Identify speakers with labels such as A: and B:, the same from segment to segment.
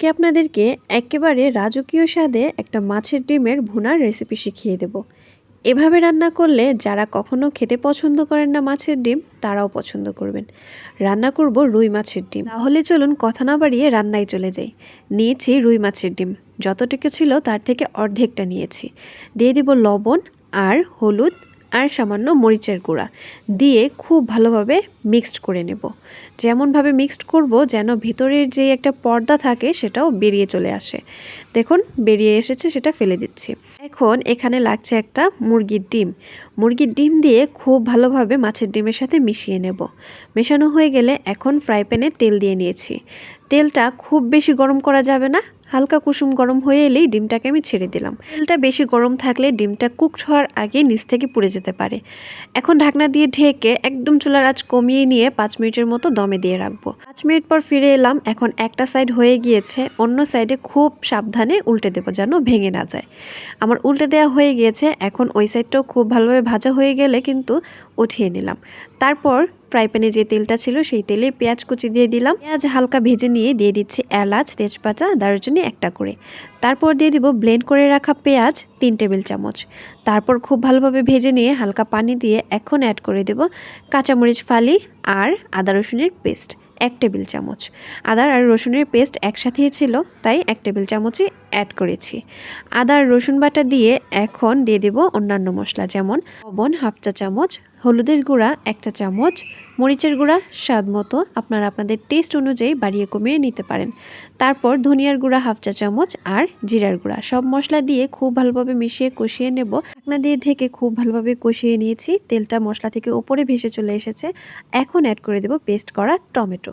A: আজকে আপনাদেরকে একেবারে রাজকীয় স্বাদে একটা মাছের ডিমের ভুনার রেসিপি শিখিয়ে দেব। এভাবে রান্না করলে যারা কখনো খেতে পছন্দ করেন না মাছের ডিম, তারাও পছন্দ করবেন। রান্না করব রুই মাছের ডিম। তাহলে চলুন কথা না বাড়িয়ে রান্নায় চলে যাই। নিয়েছি রুই মাছের ডিম। যতটুকু ছিল তার থেকে অর্ধেকটা নিয়েছি। দিয়ে দিব লবণ আর হলুদ আর সামান্য মরিচের গুঁড়া দিয়ে খুব ভালোভাবে মিক্সড করে নেব। যেমনভাবে মিক্সড করব যেন ভিতরের যে একটা পর্দা থাকে সেটাও বেরিয়ে চলে আসে। দেখুন, বেরিয়ে এসেছে, সেটা ফেলে দিচ্ছি। এখন এখানে লাগছে একটা মুরগির ডিম। মুরগির ডিম দিয়ে খুব ভালোভাবে মাছের ডিমের সাথে মিশিয়ে নেব। মেশানো হয়ে গেলে এখন ফ্রাই প্যানে তেল দিয়ে নিয়েছি। তেলটা খুব বেশি গরম করা যাবে না হালকা কুসুম গরম হয়ে এলেই ডিমটাকে আমি ছেড়ে দিলাম। তেলটা বেশি গরম থাকলে ডিমটা কুকড হওয়ার আগে নিচ থেকে পুড়ে যেতে পারে। এখন ঢাকনা দিয়ে ঢেকে একদম চুলার আঁচ কমিয়ে নিয়ে পাঁচ মিনিটের মতো দমে দিয়ে রাখব। পাঁচ মিনিট পর ফিরে এলাম, এখন একটা সাইড হয়ে গিয়েছে, অন্য সাইডে খুব সাবধানে উল্টে দেবো যেন ভেঙে না যায়। আমার উল্টে দেওয়া হয়ে গিয়েছে, এখন ওই সাইডটাও খুব ভালোভাবে ভাজা হয়ে গেলে কিন্তু উঠিয়ে নিলাম। তারপর ফ্রাই প্যানে যে তেলটা ছিল সেই তেলে পেঁয়াজ কুচি দিয়ে দিলাম। পেঁয়াজ হালকা ভেজে নিয়ে দিয়ে দিচ্ছি এলাচ, তেজপাতা, দারুচিনি একটা করে। তারপর দিয়ে দিব ব্লেন্ড করে রাখা পেঁয়াজ তিন টেবিল চামচ। তারপর খুব ভালোভাবে ভেজে নিয়ে হালকা পানি দিয়ে এখন অ্যাড করে দেব কাঁচামরিচ ফালি আর আদা রসুনের পেস্ট এক টেবিল চামচ। আদা আর রসুনের পেস্ট একসাথেই ছিল, তাই এক টেবিল চামচই অ্যাড করেছি। আদা রসুন বাটা দিয়ে এখন দিয়ে দেব অন্যান্য মশলা যেমন লবণ, হাফ চা চামচ হলুদের গুঁড়া একটা চামচ, মরিচের গুঁড়া স্বাদ মতো আপনারা আপনাদের টেস্ট অনুযায়ী বাড়িয়ে কমিয়ে নিতে পারেন। তারপর ধনিয়ার গুঁড়া হাফ চা চামচ আর জিরার গুঁড়া। সব মশলা দিয়ে খুব ভালোভাবে মিশিয়ে কষিয়ে নেব। ঢাকনা দিয়ে ঢেকে খুব ভালোভাবে কষিয়ে নিয়েছি। তেলটা মশলা থেকে ওপরে ভেসে চলে এসেছে। এখন অ্যাড করে দেব পেস্ট করা টমেটো।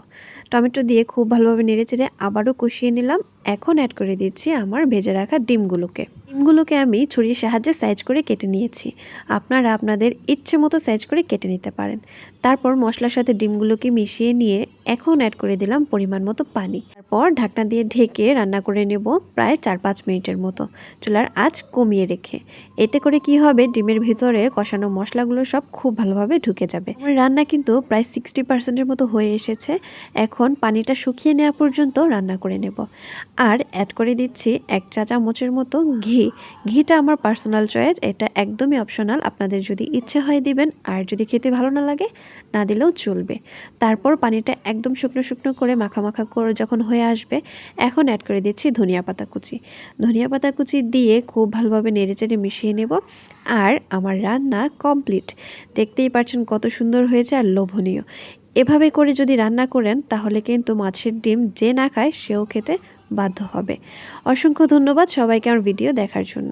A: টমেটো দিয়ে খুব ভালোভাবে নেড়ে চেড়ে আবারও কষিয়ে নিলাম। এখন অ্যাড করে দিচ্ছি আমার ভেজে রাখা ডিমগুলোকে। ডিমগুলোকে আমি ছুরির সাহায্যে সাইজ করে কেটে নিয়েছি। আপনারা আপনাদের ইচ্ছে মতো সাইজ করে কেটে নিতে পারেন। তারপর মশলার সাথে ডিমগুলোকে মিশিয়ে নিয়ে এখন অ্যাড করে দিলাম পরিমাণ মতো পানি। তারপর ঢাকনা দিয়ে ঢেকে রান্না করে নেব প্রায় চার পাঁচ মিনিটের মতো। চুলার আঁচ কমিয়ে রেখে। এতে করে কি হবে? ডিমের ভিতরে কষানো মশলাগুলো সব খুব ভালোভাবে ঢুকে যাবে। রান্না কিন্তু প্রায় সিক্সটি পার্সেন্টের মতো হয়ে এসেছে। এখন পানিটা শুকিয়ে নেওয়া পর্যন্ত রান্না করে নেব। আর অ্যাড করে দিচ্ছি এক চা চামচের মতো ঘি। ঘিটা আমার পার্সোনাল চয়েস এটা একদমই অপশনাল আপনাদের যদি ইচ্ছে হয় দিবেন, আর যদি খেতে ভালো না লাগে, না দিলেও চলবে। তারপর পানিটা একদম শুকনো শুকনো করে মাখা মাখা করে যখন হয়ে আসবে, এখন অ্যাড করে দিচ্ছি ধনিয়া পাতা কুচি। ধনিয়া পাতা কুচি দিয়ে খুব ভালোভাবে নেড়েচেড়ে মিশিয়ে নেব আর আমার রান্না কমপ্লিট দেখতেই পারছেন কত সুন্দর হয়েছে আর লোভনীয়। এভাবে করে যদি রান্না করেন, তাহলে কিন্তু মাছের ডিম যে না খায়, সেও খেতে বাধ্য হবে। অসংখ্য ধন্যবাদ সবাইকে আমার ভিডিও দেখার জন্য।